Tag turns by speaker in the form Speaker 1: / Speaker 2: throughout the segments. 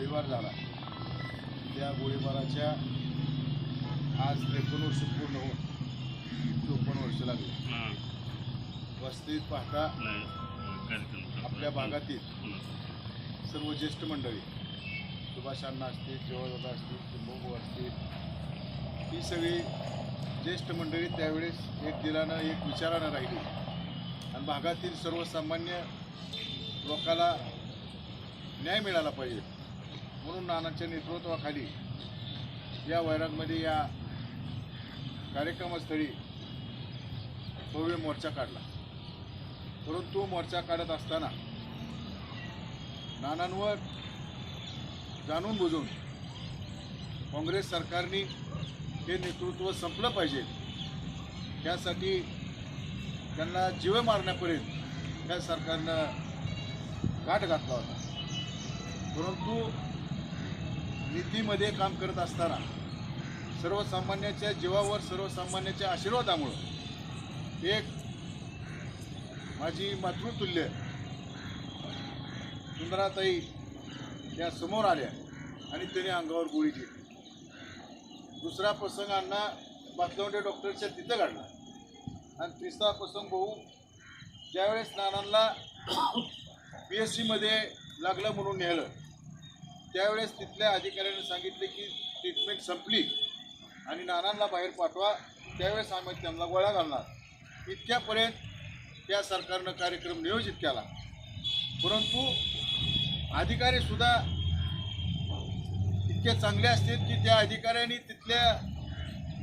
Speaker 1: गोळीबार झाला. त्या गोळीबाराच्या आज त्रेपन्न वर्ष पूर्ण होऊन चोपन्न वर्ष लागली. वास्तविक पाहता. आपल्या भागातील. सर्व ज्येष्ठ मंडळी सुभाष अण्णा असतील जेवळदादा असतील चिंबोबू असतील ही सगळी ज्येष्ठ मंडळी त्यावेळेस एक दिलानं एक विचारानं राहिली. आणि भागातील सर्वसामान्य लोकाला न्याय मिळाला पाहिजे. म्हणून नानांच्या नेतृत्वाखाली या वैरागमध्ये या कार्यक्रमस्थळी भव्य मोर्चा काढला. परंतु मोर्चा काढत असताना नानांवर जाणून बुजून काँग्रेस सरकारने हे नेतृत्व संपलं पाहिजे. त्यासाठी त्यांना जीव मारण्यापर्यंत त्या सरकारनं गाठ घातला होता. परंतु नीतीमध्ये काम करत असताना सर्वसामान्याच्या जीवावर सर्वसामान्याच्या आशीर्वादामुळं एक माझी मातृतुल्य सुंदराताई त्या समोर आल्या आणि त्याने अंगावर गोळी केली दुसरा प्रसंग अण्णा बातलवंडे डॉक्टरच्या तिथं काढला आणि तिसरा प्रसंग भाऊ ज्यावेळेस नानांना पी एस सीमध्ये लागलं म्हणून नेलं त्यावेळेस तिथल्या अधिकाऱ्याने सांगितले की ट्रीटमेंट संपली आणि नानांना बाहेर पाठवा. त्यावेळेस आम्ही त्यांना गोळ्या घालणार. इतक्यापर्यंत त्या सरकारनं कार्यक्रम नियोजित केला. परंतु अधिकारीसुद्धा इतके चांगले असतील की त्या अधिकाऱ्यांनी तिथल्या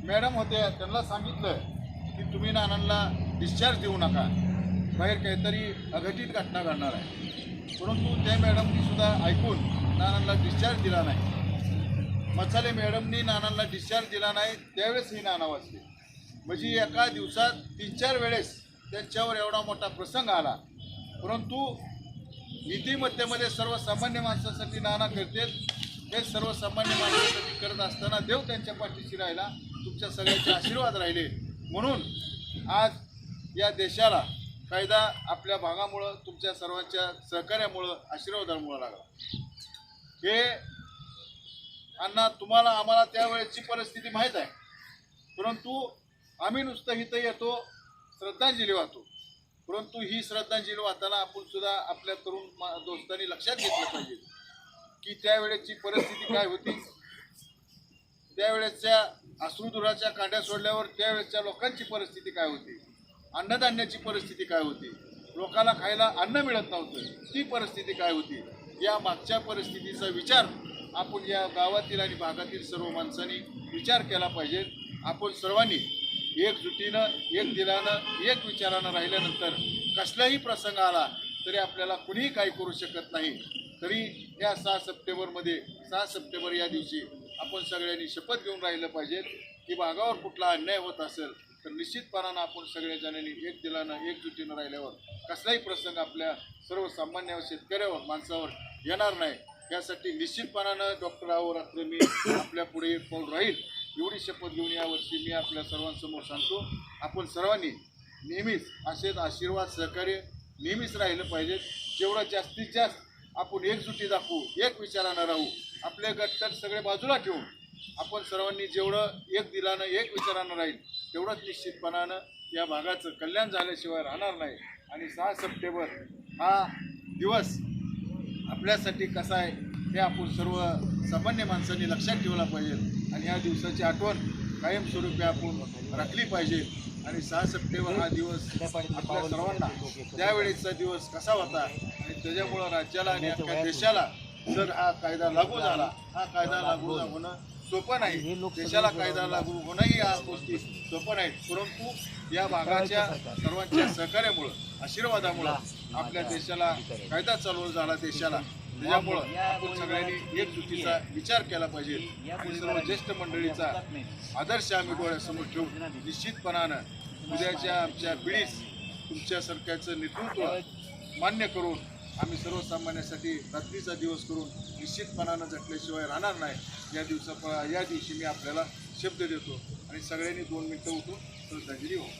Speaker 1: मॅडम होत्या त्यांना सांगितलं की तुम्ही नानांना डिस्चार्ज देऊ नका. बाहेर काहीतरी अघटित घटना घडणार आहे. परंतु त्या मॅडमनीसुद्धा ऐकून नानांना डिस्चार्ज दिला नाही. मसाले मॅडमनी नानांना डिस्चार्ज दिला नाही त्यावेळेस ही नाना वाचली. म्हणजे एका दिवसात तीन चार वेळेस त्यांच्यावर एवढा मोठा प्रसंग आला. परंतु नीतिमत्तेमध्ये सर्वसामान्य माणसासाठी नाना करतील हे सर्वसामान्य माणसासाठी करत असताना देव त्यांच्या पाठीशी राहिला तुमच्या सगळ्यांचे आशीर्वाद राहिले. म्हणून आज या देशाला कायदा आपल्या भागामुळं तुमच्या सर्वांच्या सहकार्यामुळं आशीर्वादामुळं लागला. हे अण्णा तुम्हाला आम्हाला त्यावेळेची परिस्थिती माहीत आहे. परंतु आम्ही नुसतं इथं येतो श्रद्धांजली वाहतो. परंतु ही श्रद्धांजली वाहताना आपण सुद्धा आपल्या तरुण मा- दोस्तांनी लक्षात घेतलं पाहिजे की त्यावेळेची परिस्थिती काय होती. त्यावेळेसच्या अश्रुधुराच्या कांड्या सोडल्यावर त्यावेळेच्या लोकांची परिस्थिती काय होती. अन्नधान्याची परिस्थिती काय होती. लोकांना खायला अन्न मिळत नव्हतं. ती परिस्थिती काय होती. या मागच्या परिस्थितीचा विचार आपण या गावातील आणि भागातील सर्व माणसांनी विचार केला पाहिजे. आपण सर्वांनी एकजुटीनं एक दिलानं एक विचारानं राहिल्यानंतर कसलाही प्रसंग आला तरी आपल्याला कुणीही काही करू शकत नाही. तरी या सहा सप्टेंबरमध्ये सहा सप्टेंबर या दिवशी आपण सगळ्यांनी शपथ घेऊन राहिलं पाहिजे की भागावर कुठला अन्याय होत असेल तर निश्चितपणानं आपण सगळ्या जणांनी एक दिलानं एकजुटीनं राहिल्यावर कसलाही प्रसंग आपल्या सर्वसामान्य शेतकऱ्यावर माणसावर येणार नाही. यासाठी निश्चितपणानं डॉक्टर रात्र मी आपल्या पुढे एक पाऊल राहील एवढी शपथ घेऊन यावर्षी मी आपल्या सर्वांसमोर सांगतो आपण सर्वांनी नेहमीच असेच आशीर्वाद सहकार्य नेहमीच राहिलं पाहिजे. जेवढं जास्तीत जास्त आपण एकजुटी दाखवू एक विचारानं राहू आपले गट सगळे बाजूला ठेवून आपण सर्वांनी जेवढं एक दिलानं एक विचारानं राहील तेवढंच निश्चितपणानं या भागाचं कल्याण झाल्याशिवाय राहणार नाही. आणि सहा सप्टेंबर हा दिवस आपल्यासाठी कसा आहे हे आपण सर्व सामान्य माणसांनी लक्षात ठेवला पाहिजे. आणि या दिवसाची आठवण कायमस्वरूपी आपण राखली पाहिजे. आणि सहा सप्टेंबर हा दिवस आपल्या सर्वांना त्यावेळेचा दिवस कसा होता आणि त्याच्यामुळं राज्याला आणि आपल्या देशाला जर हा कायदा लागू झाला हा कायदा लागू होणं सोपं नाही देशाला कायदा लागू होणंही या गोष्टी सोपं नाहीत परंतु या भागाच्या सर्वांच्या सहकार्यामुळं आशीर्वादामुळं आपल्या देशाला कायदा चालू झाला देशाला. त्याच्यामुळं आपण सगळ्यांनी एकजुटीचा विचार केला पाहिजे आणि सर्व ज्येष्ठ मंडळीचा आदर्श आम्ही डोळ्यासमोर ठेवून निश्चितपणानं उद्याच्या आमच्या पिढीस तुमच्या सरकारचं नेतृत्व मान्य करून आम्ही सर्वसामान्यासाठी रात्रीचा दिवस करून निश्चितपणानं झटल्याशिवाय राहणार नाही. या दिवसा या दिवशी मी आपल्याला शब्द देतो. आणि सगळ्यांनी दोन मिनटं उठून श्रद्धांजली हो.